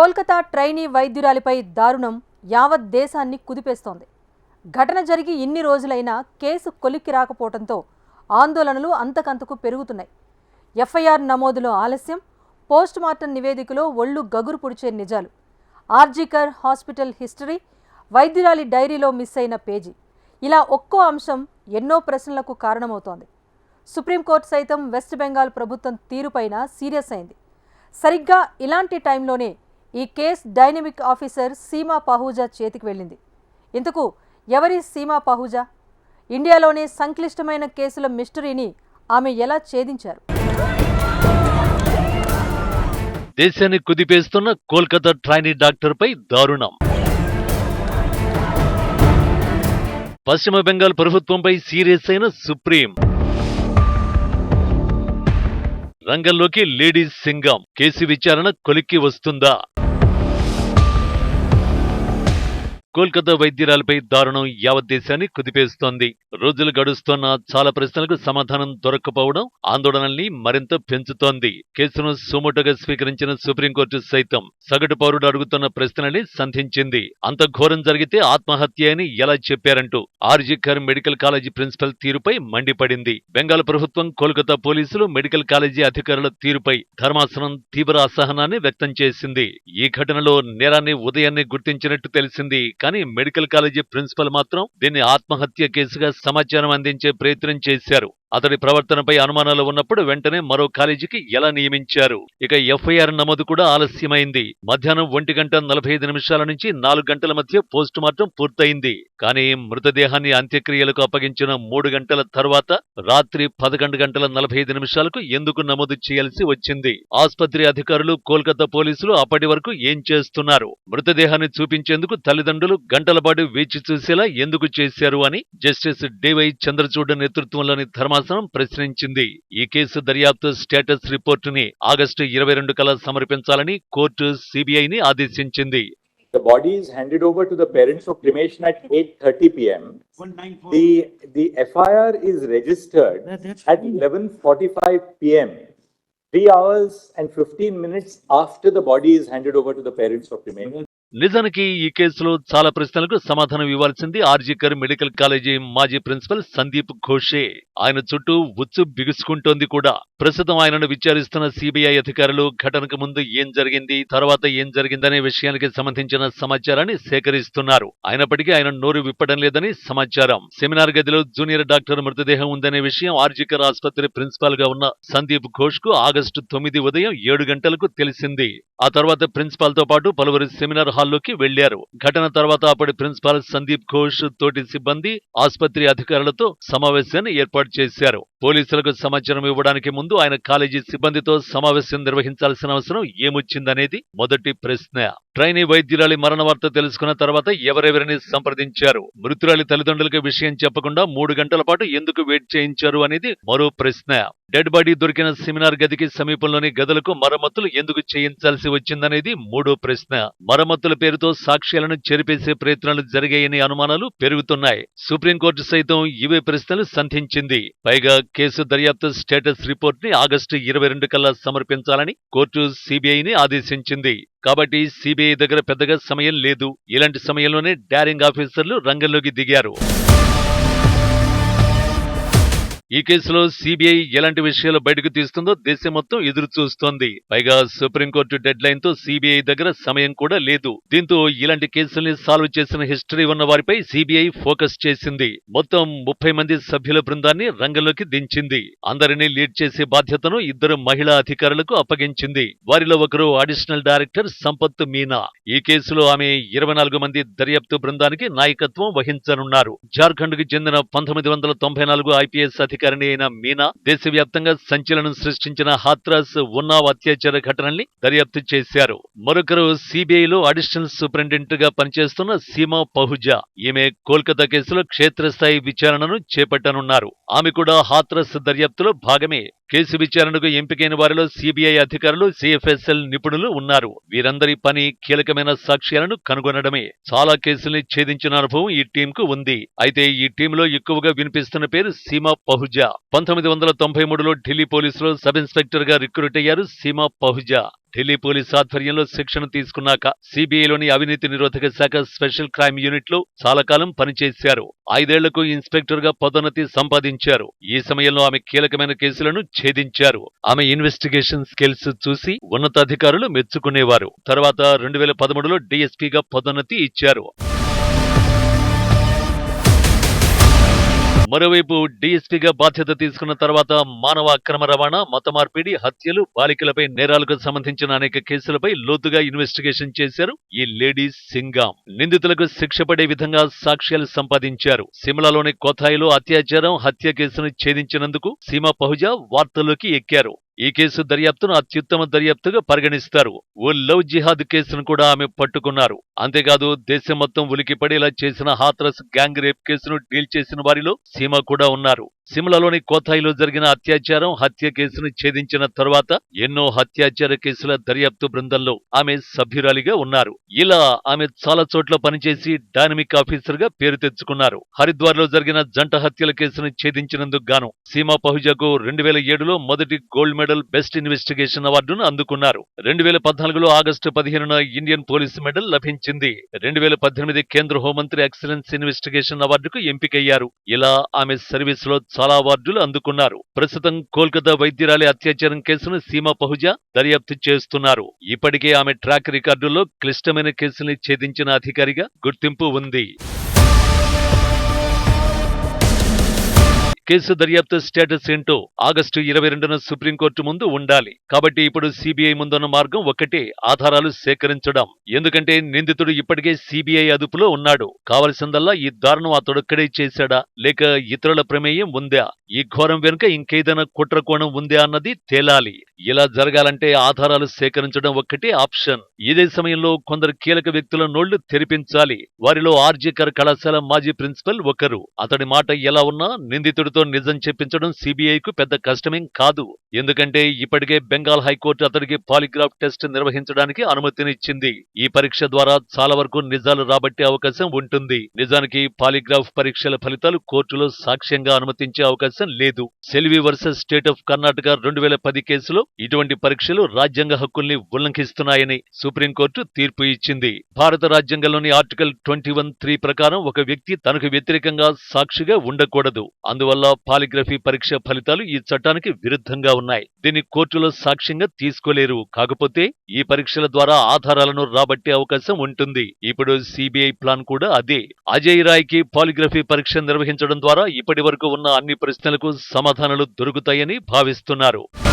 Kolkata trainee వైద్యురాలిపై దారుణం యావత్ దేశాన్ని కుదిపేస్తోంది. ఘటన జరిగి ఇన్ని రోజులైనా కేసు కొలిక్కి రాకపోవడంతో ఆందోళనలు అంతకంతకు పెరుగుతున్నాయి. ఎఫ్ఐఆర్ నమోదులో ఆలస్యం పోస్ట్ మార్టం నివేదికలో ఒళ్ళు గగురు పొడిచే నిజాలు ఆర్జీకర్ హాస్పిటల్ హిస్టరీ వైద్యురాలి డైరీలో మిస్ అయిన పేజీ. ఇలా ఒక్కో అంశం ఎన్నో ప్రశ్నలకు కారణమవుతోంది. సుప్రీంకోర్టు సైతం వెస్ట్ బెంగాల్ ప్రభుత్వం తీరుపైన సీరియస్ అయింది. సరిగ్గా ఇలాంటి టైంలోనే ఈ case dynamic officer Seema Pahuja చేతికి వెళ్ళింది. ఇంతకు ఎవరి సీమా పహూజా? ఇండియాలోనే సంక్లిష్టమైన కేసుల మిస్టరీని ఆమె ఎలా ఛేదించారు? దేశాన్ని కుదిపేస్తున్న కోల్కతా ట్రైనీ డాక్టర్పై దారుణం. పశ్చిమ బెంగాల్ ప్రభుత్వంపై సీరియస్ అయిన సుప్రీం. రంగంలోకి లేడీస్ సింగం. కేసు విచారణ కొలిక్కి వస్తుందా? కోల్కతా వైద్యురాలపై దారుణం యావత్ దేశాన్ని కుదిపేస్తోంది. రోజులు గడుస్తున్న చాలా ప్రశ్నలకు సమాధానం దొరక్కపోవడం ఆందోళనల్ని మరింత పెంచుతోంది. కేసును సుమోటోగా స్వీకరించిన సుప్రీంకోర్టు సైతం సగటు పౌరుడు అడుగుతున్న ప్రశ్నల్ని సంధించింది. అంత ఘోరం జరిగితే ఆత్మహత్య అని ఎలా చెప్పారంటూ ఆర్జీకర్ మెడికల్ కాలేజీ ప్రిన్సిపల్ తీరుపై మండిపడింది. బెంగాల్ ప్రభుత్వం కోల్కతా పోలీసులు మెడికల్ కాలేజీ అధికారుల తీరుపై ధర్మాసనం తీవ్ర అసహనాన్ని వ్యక్తం చేసింది. ఈ ఘటనలో నేరాన్ని ఉదయాన్నే గుర్తించినట్టు తెలిసింది. కానీ మెడికల్ కాలేజీ ప్రిన్సిపల్ మాత్రం దీన్ని ఆత్మహత్య కేసుగా సమాచారం అందించే ప్రయత్నం చేశారు. అతడి ప్రవర్తనపై అనుమానాలు ఉన్నప్పుడు వెంటనే మరో కాలేజీకి ఎలా నియమించారు? ఇక ఎఫ్ఐఆర్ నమోదు కూడా ఆలస్యమైంది. మధ్యాహ్నం ఒంటి గంట నలభై ఐదు నిమిషాల నుంచి నాలుగు గంటల మధ్య పోస్ట్ మార్టం పూర్తయింది. కానీ మృతదేహాన్ని అంత్యక్రియలకు అప్పగించిన మూడు గంటల తర్వాత రాత్రి పదకొండు గంటల నలభై ఐదు నిమిషాలకు ఎందుకు నమోదు చేయాల్సి వచ్చింది? ఆసుపత్రి అధికారులు కోల్కతా పోలీసులు అప్పటి వరకు ఏం చేస్తున్నారు? మృతదేహాన్ని చూపించేందుకు తల్లిదండ్రులు గంటల పాటు వేచి చూసేలా ఎందుకు చేశారు అని జస్టిస్ డివై చంద్రచూడ్ నేతృత్వంలోని ధర్మాసనం ప్రశ్నించింది ఈ కేసు దర్యాప్తు స్టేటస్ రిపోర్టుని ఆగస్టు ఇరవై రెండు కల సమర్పించాలని కోర్టు సిబిఐని ఆదేశించింది The body is handed over to the parents for cremation at 8:30 PM. The, the FIR is registered at 11:45 PM. Three hours and 15 minutes after the body is handed over to the parents for cremation. నిజానికి ఈ కేసులో చాలా ప్రశ్నలకు సమాధానం ఇవ్వాల్సింది RG Kar medical college మాజీ principal Sandeep ఘోషే. ఆయన చుట్టూ ఉచ్చు బిగుసుకుంటోంది కూడా. ప్రస్తుతం ఆయనను విచారిస్తున్న సిబిఐ అధికారులు ఘటనకు ముందు ఏం జరిగింది తర్వాత ఏం జరిగిందనే విషయానికి సంబంధించిన సమాచారాన్ని సేకరిస్తున్నారు. అయినప్పటికీ ఆయన నోరు విప్పడం లేదని సమాచారం. సెమినార్ గదిలో జూనియర్ డాక్టర్ మృతదేహం ఉందనే విషయం ఆర్జికర్ ఆసుపత్రి ప్రిన్సిపాల్గా ఉన్న సందీప్ ఘోష్కు ఆగస్టు తొమ్మిది ఉదయం ఏడు గంటలకు తెలిసింది. ఆ తర్వాత ప్రిన్సిపాల్తో పాటు పలువురు సెమినార్ హాల్లోకి వెళ్ళారు ఘటన తర్వాత అప్పటి ప్రిన్సిపాల్ సందీప్ ఘోష్ తోటి సిబ్బంది ఆసుపత్రి అధికారులతో సమావేశాన్ని ఏర్పాటు చేశారు. పోలీసులకు సమాచారం ఇవ్వడానికి ముందు ఆయన కాలేజీ సిబ్బందితో సమావేశం నిర్వహించాల్సిన అవసరం ఏమొచ్చిందనేది మొదటి ప్రశ్న. ట్రైనీ వైద్యురాలి మరణ వార్త తెలుసుకున్న తర్వాత ఎవరెవరిని సంప్రదించారు? మృతురాలి తల్లిదండ్రులకు విషయం చెప్పకుండా మూడు గంటల పాటు ఎందుకు వెయిట్ చేయించారు అనేది మరో ప్రశ్న. డెడ్ బాడీ దొరికిన సెమినార్ గదికి సమీపంలోని గదులకు మరమ్మతులు ఎందుకు చేయించాల్సి వచ్చిందనేది మూడో ప్రశ్న. మరమ్మతుల పేరుతో సాక్ష్యాలను చెరిపేసే ప్రయత్నాలు జరిగాయని అనుమానాలు పెరుగుతున్నాయి. సుప్రీంకోర్టు సైతం ఇవే ప్రశ్నలు సంధించింది. పైగా కేసు దర్యాప్తు స్టేటస్ రిపోర్ట్ని ఆగస్టు ఇరవై రెండు కల్లా సమర్పించాలని కోర్టు సిబిఐని ఆదేశించింది. కాబట్టి సిబిఐ దగ్గర పెద్దగా సమయం లేదు. ఇలాంటి సమయంలోనే డారింగ్ ఆఫీసర్లు రంగంలోకి దిగారు. ఈ కేసులో సిబిఐ ఎలాంటి విషయాలు బయటకు తీస్తుందో దేశం మొత్తం ఎదురు చూస్తోంది. పైగా సుప్రీంకోర్టు డెడ్ లైన్తో సిబిఐ దగ్గర సమయం కూడా లేదు. దీంతో ఇలాంటి కేసుల్ని సాల్వ్ చేసిన హిస్టరీ ఉన్న వారిపై సిబిఐ ఫోకస్ చేసింది. మొత్తం ముప్పై మంది సభ్యుల బృందాన్ని రంగంలోకి దించింది. అందరినీ లీడ్ చేసే బాధ్యతను ఇద్దరు మహిళా అధికారులకు అప్పగించింది. వారిలో ఒకరు అడిషనల్ డైరెక్టర్ సంపత్ మీనా. ఈ కేసులో ఆమె ఇరవై నాలుగు మంది దర్యాప్తు బృందానికి నాయకత్వం వహించనున్నారు. జార్ఖండ్కు చెందిన పంతొమ్మిది వందల తొంభై నాలుగు ఐపీఎస్ అధికారిని అయిన మీనా దేశవ్యాప్తంగా సంచలనం సృష్టించిన హాత్రాస్ ఉన్నావ్ అత్యాచార ఘటనల్ని దర్యాప్తు చేశారు. మరొకరు సిబిఐలో అడిషనల్ సూపరింటెండెంట్గా పనిచేస్తున్న సీమా పహుజా. ఈమె కోల్కతా కేసులో క్షేత్రస్థాయి విచారణను చేపట్టనున్నారు. ఆమె కూడా హాత్రస్ దర్యాప్తులో భాగమే. కేసు విచారణకు ఎంపికైన వారిలో సిబిఐ అధికారులు సిఎఫ్ఎస్ఎల్ నిపుణులు ఉన్నారు. వీరందరి పని కీలకమైన సాక్ష్యాలను కనుగొనడమే. చాలా కేసుల్ని ఛేదించిన అనుభవం ఈ టీంకు ఉంది. అయితే ఈ టీంలో ఎక్కువగా వినిపిస్తున్న పేరు సీమా పహుజా. పహుజా పంతొమ్మిది వందల తొంభై మూడులో ఢిల్లీ పోలీసులో సబ్ ఇన్స్పెక్టర్గా రిక్రూట్ అయ్యారు సీమా పహుజా ఢిల్లీ పోలీస్ ఆధ్వర్యంలో శిక్షణ తీసుకున్నాక సిబిఐలోని అవినీతి నిరోధక శాఖ స్పెషల్ క్రైమ్ యూనిట్లో చాలా కాలం పనిచేశారు. ఐదేళ్ళకు ఇన్స్పెక్టర్గా పదోన్నతి సంపాదించారు. ఈ సమయంలో ఆమె కీలకమైన కేసులను ఛేదించారు. ఆమె ఇన్వెస్టిగేషన్ స్కిల్స్ చూసి ఉన్నతాధికారులు మెచ్చుకునేవారు. తర్వాత రెండు వేల పదమూడులో డీఎస్పీగా పదోన్నతి ఇచ్చారు. మరోవైపు డీఎస్పీగా బాధ్యత తీసుకున్న తర్వాత మానవ అక్రమ రవాణా మత మార్పిడి హత్యలు బాలికలపై నేరాలకు సంబంధించిన అనేక కేసులపై లోతుగా ఇన్వెస్టిగేషన్ చేశారు ఈ లేడీ సింగాం. నిందితులకు శిక్ష పడే విధంగా సాక్ష్యాలు సంపాదించారు. సిమ్లాలోని కోథాయిలో అత్యాచారం హత్య కేసును ఛేదించినందుకు సీమా పహుజా వార్తల్లోకి ఎక్కారు. ఈ కేసు దర్యాప్తును అత్యుత్తమ దర్యాప్తుగా పరిగణిస్తారు. ఓ లవ్ జిహాద్ కేసును కూడా ఆమె పట్టుకున్నారు. అంతేకాదు దేశం మొత్తం ఉలికిపడేలా చేసిన హాత్రస్ గ్యాంగ్ రేప్ కేసును డీల్ చేసిన వారిలో సీమ కూడా ఉన్నారు. సిమ్లాలోని కోథాయిలో జరిగిన అత్యాచారం హత్య కేసును ఛేదించిన తరువాత ఎన్నో హత్యాచార కేసుల దర్యాప్తు బృందంలో ఆమె సభ్యురాలిగా ఉన్నారు. ఇలా ఆమె చాలా చోట్ల పనిచేసి డైనమిక్ ఆఫీసర్గా పేరు తెచ్చుకున్నారు. హరిద్వార్లో జరిగిన జంట హత్యల కేసును ఛేదించినందుకు గాను సీమా పహుజాకు రెండు వేల ఏడులో మొదటి గోల్డ్ మెడల్ బెస్ట్ ఇన్వెస్టిగేషన్ అవార్డును అందుకున్నారు. రెండు వేల పద్నాలుగులో ఆగస్టు పదిహేనున ఇండియన్ పోలీస్ మెడల్ లభించింది. రెండు వేల పద్దెనిమిది కేంద్ర హోంమంత్రి ఎక్సలెన్స్ ఇన్వెస్టిగేషన్ అవార్డుకు ఎంపికయ్యారు. ఇలా ఆమె సర్వీసులో చాలా అవార్డులు అందుకున్నారు. ప్రస్తుతం కోల్కతా వైద్యురాలి అత్యాచారం కేసును సీమా పహుజా దర్యాప్తు చేస్తున్నారు. ఇప్పటికే ఆమె ట్రాక్ రికార్డుల్లో క్లిష్టమైన కేసుల్ని ఛేదించిన అధికారిగా గుర్తింపు ఉంది. కేసు దర్యాప్తు స్టేటస్ ఏంటో ఆగస్టు ఇరవై రెండున సుప్రీంకోర్టు ముందు ఉండాలి. కాబట్టి ఇప్పుడు సిబిఐ ముందున్న మార్గం ఒకటే ఆధారాలు సేకరించడం. ఎందుకంటే నిందితుడు ఇప్పటికే సిబిఐ అదుపులో ఉన్నాడు. కావలసిందల్లా ఈ దారుణం అతడొక్కడే చేశాడా? లేక ఇతరుల ప్రమేయం ఉందా? ఈ ఘోరం వెనుక ఇంకేదైనా కుట్రకోణం ఉందా అన్నది తేలాలి. ఇలా జరగాలంటే ఆధారాలు సేకరించడం ఒక్కటే ఆప్షన్. ఇదే సమయంలో కొందరు కీలక వ్యక్తుల నోళ్ళు తెరిపించాలి. వారిలో ఆర్జీకర్ కళాశాల మాజీ ప్రిన్సిపల్ ఒకరు. అతడి మాట ఎలా ఉన్నా నిందితుడితో నిజం చెప్పించడం సీబీఐకు పెద్ద కష్టమేం కాదు. ఎందుకంటే ఇప్పటికే బెంగాల్ హైకోర్టు అతడికి పాలిగ్రాఫ్ టెస్ట్ నిర్వహించడానికి అనుమతినిచ్చింది. ఈ పరీక్ష ద్వారా చాలా వరకు నిజాలు రాబట్టే అవకాశం ఉంటుంది. నిజానికి పాలిగ్రాఫ్ పరీక్షల ఫలితాలు కోర్టులో సాక్ష్యంగా అనుమతించే అవకాశం లేదు. Selvi versus state of Karnataka రెండు వేల పది కేసులో ఇటువంటి పరీక్షలు రాజ్యాంగ హక్కుల్ని ఉల్లంఘిస్తున్నాయని సుప్రీంకోర్టు తీర్పు ఇచ్చింది. భారత రాజ్యాంగంలోని ఆర్టికల్ ట్వంటీ వన్ త్రీ ప్రకారం ఒక వ్యక్తి తనకు వ్యతిరేకంగా సాక్షిగా ఉండకూడదు. అందువల్ల పాలిగ్రఫీ పరీక్ష ఫలితాలు ఈ చట్టానికి విరుద్ధంగా ఉన్నాయి. దీన్ని కోర్టులో సాక్ష్యంగా తీసుకోలేరు. కాకపోతే ఈ పరీక్షల ద్వారా ఆధారాలను రాబట్టే అవకాశం ఉంటుంది. ఇప్పుడు సిబిఐ ప్లాన్ కూడా అదే. అజయ్ రాయ్కి పాలిగ్రఫీ పరీక్ష నిర్వహించడం ద్వారా ఇప్పటి వరకు ఉన్న అన్ని ప్రశ్నలకు సమాధానాలు దొరుకుతాయని భావిస్తున్నారు.